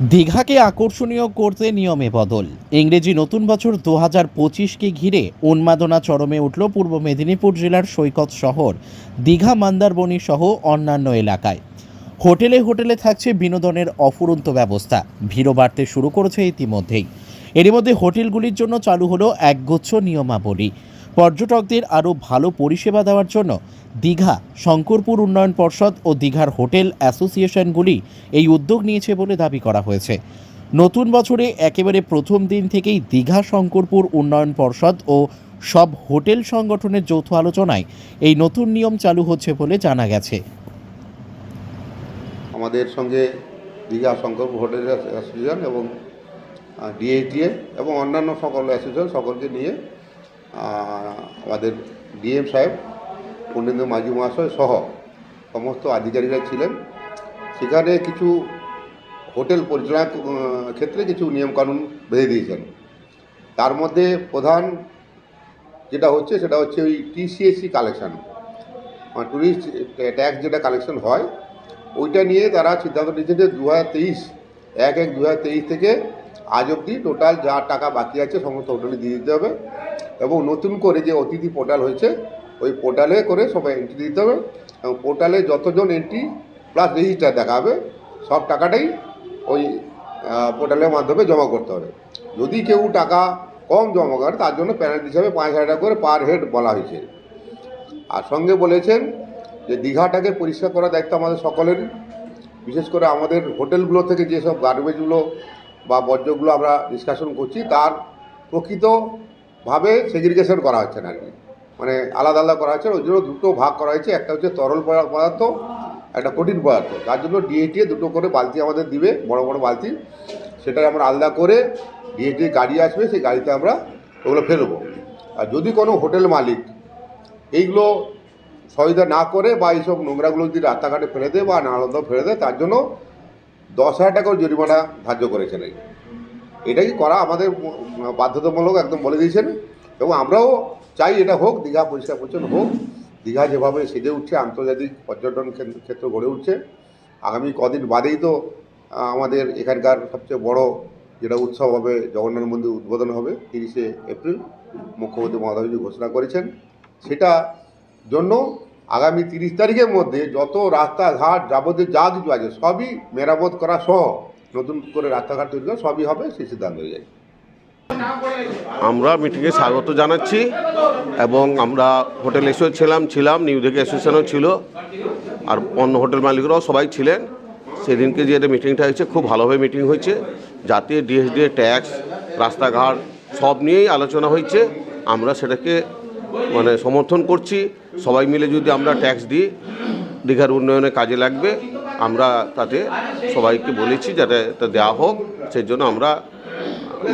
দীঘাকে আকর্ষণীয় করতে নিয়মে বদল। ইংরেজি নতুন বছর দু হাজার পঁচিশকে ঘিরে উন্মাদনা চরমে উঠল পূর্ব মেদিনীপুর জেলার সৈকত শহর, দীঘা মন্দারবনি সহ অন্যান্য এলাকায়। হোটেলে হোটেলে থাকছে বিনোদনের অফুরন্ত ব্যবস্থা। ভিড়ও বাড়তে শুরু করেছে ইতিমধ্যেই। এর মধ্যে হোটেলগুলির জন্য চালু হলো একগুচ্ছ নিয়মাবলী। পর্যটকদের আরও ভালো পরিষেবা দেওয়ার জন্য দীঘা, শঙ্করপুর উন্নয়ন পর্ষদ ও দীঘার হোটেল অ্যাসোসিয়েশনগুলি এই উদ্যোগ নিয়েছে বলে দাবি করা হয়েছে। নতুন বছরে একেবারে প্রথম দিন থেকেই দীঘা, শঙ্করপুর উন্নয়ন পর্ষদ ও সব হোটেল সংগঠনের যৌথ আলোচনায় এই নতুন নিয়ম চালু হচ্ছে বলে জানা গেছে। আমাদের সঙ্গে দীঘা শঙ্কর হোটেল অ্যাসোসিয়েশন এবং ডিএইটিএ এবং অন্যান্য সকল অ্যাসোসিয়েশন সকলকে নিয়ে আমাদের ডিএম সাহেব পণ্ডিত মাঝি মহাশয় সহ সমস্ত আধিকারিকরা ছিলেন। সেখানে কিছু হোটেল পরিচালনা ক্ষেত্রে কিছু নিয়মকানুন বেঁধে দিয়েছেন। তার মধ্যে প্রধান যেটা হচ্ছে, সেটা হচ্ছে ওই টিসিএসসি কালেকশন ট্যুরিস্ট ট্যাক্স যেটা কালেকশন হয়, ওইটা নিয়ে তারা সিদ্ধান্ত নিয়েছে যে দু হাজার তেইশ, এক এক দু হাজার তেইশ থেকে আজ অবধি টোটাল যা টাকা বাকি আছে, সমস্ত হোটেলে দিয়ে দিতে হবে। এবং নতুন করে যে অতিথি পোর্টাল হয়েছে, ওই পোর্টালে করে সবাই এন্ট্রি দিতে হবে এবং পোর্টালে যতজন এন্ট্রি প্লাস রেজিস্টার দেখাবে, সব টাকাটাই ওই পোর্টালের মাধ্যমে জমা করতে হবে। যদি কেউ টাকা কম জমা করে, তার জন্য প্যানেল হিসাবে পাঁচ হাজার টাকা করে পার হেড বলা হয়েছে। আর সঙ্গে বলেছেন যে দীঘাটাকে পরিষ্কার করার দায়িত্ব আমাদের সকলের বিশেষ করে আমাদের হোটেলগুলো থেকে যেসব গার্বেজগুলো বা বর্জ্যগুলো আমরা ডিসকাশন করছি, তার প্রকৃতভাবে সেগ্রিগেশন করা হচ্ছে না আর কি। মানে আলাদা আলাদা করা হচ্ছে, ওই জন্য দুটো ভাগ করা হয়েছে। একটা হচ্ছে তরল পদা- পদার্থ, একটা কঠিন পদার্থ। তার জন্য ডিএটিএ দুটো করে বালতি আমাদের দিবে, বড় বড় বালতি। সেটা আমরা আলাদা করে ডিএটিএ গাড়ি আসবে, সেই গাড়িতে আমরা ওগুলো ফেলব আর যদি কোনো হোটেল মালিক এইগুলো সহিদা না করে বা এইসব নোংরাগুলো যদি রাস্তাঘাটে ফেলে দেয় বা নালন্দা ফেলে দেয়, তার জন্য দশ হাজার টাকার জরিমানা ধার্য করেছেন এই এটাই করা আমাদের বাধ্যতামূলক একদম বলে দিয়েছেন। এবং আমরাও চাই এটা হোক, দীঘা পরিষ্কার পরিচ্ছন্ন হোক। দীঘা যেভাবে সেজে উঠছে, আন্তর্জাতিক পর্যটন ক্ষেত্র গড়ে উঠছে। আগামী কদিন বাদেই তো আমাদের এখানকার সবচেয়ে বড় যেটা উৎসব হবে, জগন্নাথ মন্দির উদ্বোধন হবে, তিরিশে এপ্রিল, মুখ্যমন্ত্রী মমতাজি ঘোষণা করেছেন, সেটা জন্য আগামী তিরিশ তারিখের মধ্যে যত রাস্তাঘাট, যাবতীয় যা কিছু আছে, সবই মেরামত করা সহ। নতুন করে রাস্তাঘাট তৈরি করা, সবই হবে, সেই সিদ্ধান্ত হয়ে যায় আমরা মিটিংয়ে স্বাগত জানাচ্ছি এবং আমরা হোটেল এসেও ছিলাম ছিলাম, নিউ দিঘা অ্যাসোসিয়েশনও ছিল, আর অন্য হোটেল মালিকরাও সবাই ছিলেন। সেদিনকে যে এটা মিটিংটা হয়েছে, খুব ভালোভাবে মিটিং হয়েছে। যাতে ডিএসডি, ট্যাক্স, রাস্তাঘাট, সব নিয়েই আলোচনা হয়েছে। আমরা সেটাকে মানে সমর্থন করছি। সবাই মিলে যদি আমরা ট্যাক্স দিই, দীঘার উন্নয়নে কাজে লাগবে। আমরা তাতে সবাইকে বলেছি যাতে এটা দেওয়া হোক সেই জন্য আমরা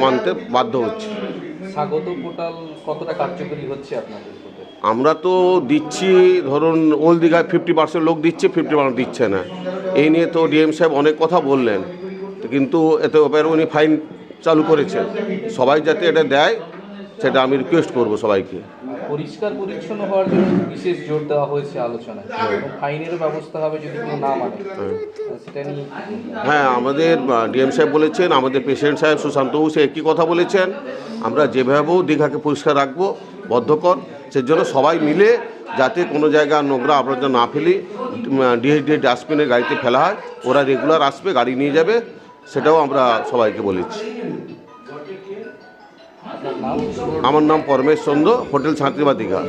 মানতে বাধ্য হচ্ছি। স্বাগত পোর্টাল কতটা কার্যকরী হচ্ছে আপনাদের আমরা তো দিচ্ছি ধরুন ওল দীঘায় ফিফটি পার্সেন্ট লোক দিচ্ছে ফিফটি পার্সেন্ট দিচ্ছে না। এই নিয়ে তো ডিএম সাহেব অনেক কথা বললেন কিন্তু এতে ব্যাপারে উনি ফাইন চালু করেছেন। সবাই যাতে এটা দেয় সেটা আমি রিকোয়েস্ট করব সবাইকে। পরিষ্কার পরিচ্ছন্ন হওয়ার জন্য বিশেষ জোর দেওয়া হয়েছে আলোচনায়। এবং ফাইনেরও ব্যবস্থা হবে যদি কেউ না মানে। সেটা নিয়ে হ্যাঁ আমাদের ডিএম সাহেব বলেছেন, আমাদের প্রেসিডেন্ট সাহেব সুশান্ত সে একই কথা বলেছেন। আমরা যেভাবেও দীঘাকে পরিষ্কার রাখব বদ্ধকর সেজন্য সবাই মিলে যাতে কোনো জায়গায় নোংরা আবর্জনা না ফেলি ডিএইচডি ডাস্টবিনের গাড়িতে ফেলা হয়, ওরা রেগুলার আসবে, গাড়ি নিয়ে যাবে, সেটাও আমরা সবাইকে বলেছি। আমার নাম পরমেশ চন্দ্র হোটেল ছাত্রীবা দীঘা